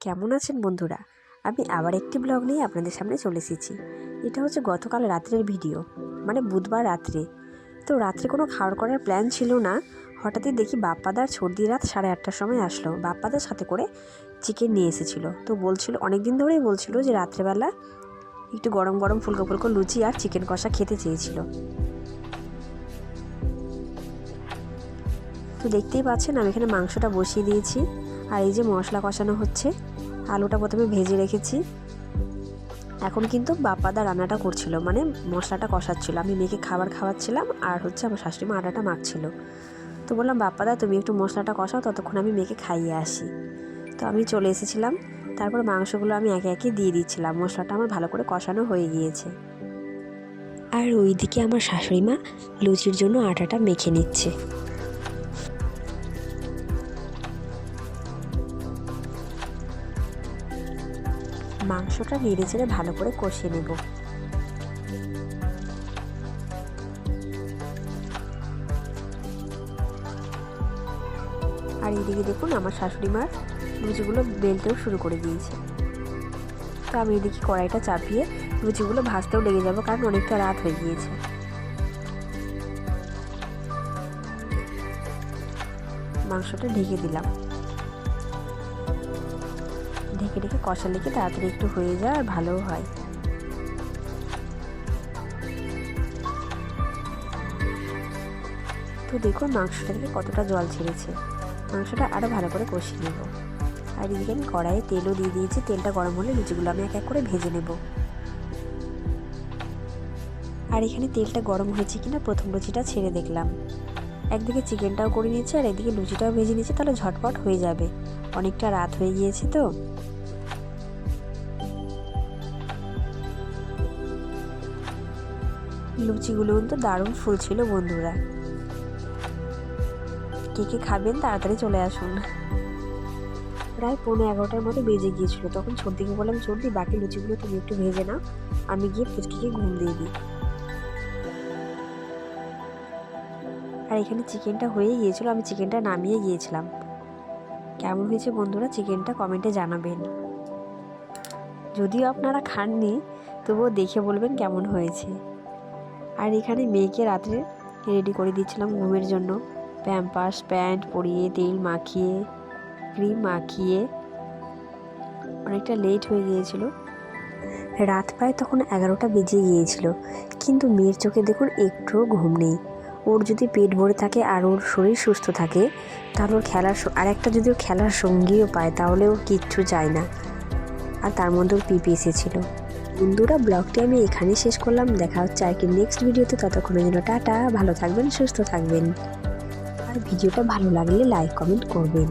কেমন আছেন বন্ধুরা? আমি আবার একটি ব্লগ নিয়ে আপনাদের সামনে চলে এসেছি। এটা হচ্ছে গতকাল রাত্রের ভিডিও মানে বুধবার রাত্রে। তো রাত্রে কোনো খাওয়ার করার প্ল্যান ছিল না। হঠাৎই দেখি বাপ্পাদার সর্দি রাত সাড়ে আটটার সময় আসলো। বাপ্পাদার সাথে করে চিকেন নিয়ে এসেছিল। তো বলছিল অনেক দিন ধরেই বলছিল যে রাত্রেবেলা একটু গরম গরম ফুলকো ফুলকো লুচি আর চিকেন কষা খেতে চেয়েছিল। তো দেখতেই পাচ্ছেন, আমি এখানে মাংসটা বসিয়ে দিয়েছি। আর এই যে মশলা কষানো হচ্ছে, আলুটা প্রথমে ভেজে রেখেছি। এখন কিন্তু বাপ্পাদা রান্নাটা করছিল মানে মশলাটা কষাচ্ছিল। আমি মেয়েকে খাবার খাওয়াচ্ছিলাম আর হচ্ছে আমার শাশুড়ি মা আটাটা মাখছিল। তো বললাম বাপ্পাদা তুমি একটু মশলাটা কষাও, ততক্ষণ আমি মেয়েকে খাইয়ে আসি। তো আমি চলে এসেছিলাম। তারপর মাংসগুলো আমি একে একে দিয়ে দিচ্ছিলাম। মশলাটা আমার ভালো করে কষানো হয়ে গিয়েছে। আর ওইদিকে আমার শাশুড়ি মা লুচির জন্য আটাটা মেখে নিচ্ছে। মাংসটা নেড়ে চেড়ে ভালো করে কষিয়ে নেব। আর এদিকে দেখুন আমার শাশুড়ি মার লুচিগুলো বেলতেও শুরু করে দিয়েছে। তো আমি এদিকে কড়াইটা চাপিয়ে লুচিগুলো ভাজতেও লেগে যাব কারণ অনেকটা রাত হয়ে গিয়েছে। মাংসটা ঢেকে দিলাম। ঢেকে ঢেকে কষালে কি তাড়াতাড়ি একটু হয়ে যায় আর ভালোও হয়। তো দেখুন মাংসটা থেকে কতটা জল ছেড়েছে। মাংসটা আরও ভালো করে কষিয়ে নেব। আর এদিকে আমি কড়াইয়ে তেলও দিয়ে দিয়েছি। তেলটা গরম হলে লুচিগুলো আমি এক এক করে ভেজে নেব। আর এখানে তেলটা গরম হয়েছে কিনা প্রথম লুচিটা ছেড়ে দেখলাম। একদিকে চিকেনটাও করে নিয়েছে আর এদিকে লুচিটাও ভেজে নিয়েছে, তাহলে ঝটপট হয়ে যাবে। অনেকটা রাত হয়ে গিয়েছে তো। লুচিগুলো কিন্তু দারুণ ফুল ছিল বন্ধুরা। কে কে খাবেন তাড়াতাড়ি চলে আসুন। প্রায় পৌনে এগারোটার মতো বেজে গিয়েছিল, তখন সর্দিকে বললাম সর্দি বাকি লুচিগুলো তুমি একটু ভেজে নাও, আমি গিয়ে ফুচকিকে ঘুম দিয়ে দিই। আর এখানে চিকেনটা হয়ে গিয়েছিল, আমি চিকেনটা নামিয়ে গিয়েছিলাম। কেমন হয়েছে বন্ধুরা, চিকেনটা কমেন্টে জানাবেন। যদিও আপনারা খাননি, তবুও দেখে বলবেন কেমন হয়েছে। আর এখানে মেয়েকে রাত্রে রেডি করে দিচ্ছিলাম ঘুমের জন্য। প্যাম্পাস প্যান্ট পরিয়ে, তেল মাখিয়ে ক্রিম মাখিয়ে। অনেকটা লেট হয়ে গিয়েছিল। রাত প্রায় তখন এগারোটা বেজে গিয়েছিল। কিন্তু মেয়ের চোখে দেখুন একটুও ঘুম নেই। ওর যদি পেট ভরে থাকে আর ওর শরীর সুস্থ থাকে, তাহলে ওর খেলার আর একটা যদি ও খেলার সঙ্গীও পায়, তাহলে ওর কিচ্ছু চায় না। আর তার মধ্যে ওর পিপি এসেছিল। বন্ধুরা, ব্লগটি আমি এখানে শেষ করলাম। দেখা হচ্ছে আর কি নেক্সট ভিডিওতে ততক্ষণের জন্য টাটা। ভালো থাকবেন, সুস্থ থাকবেন। আর ভিডিওটা ভালো লাগলে লাইক কমেন্ট করবেন।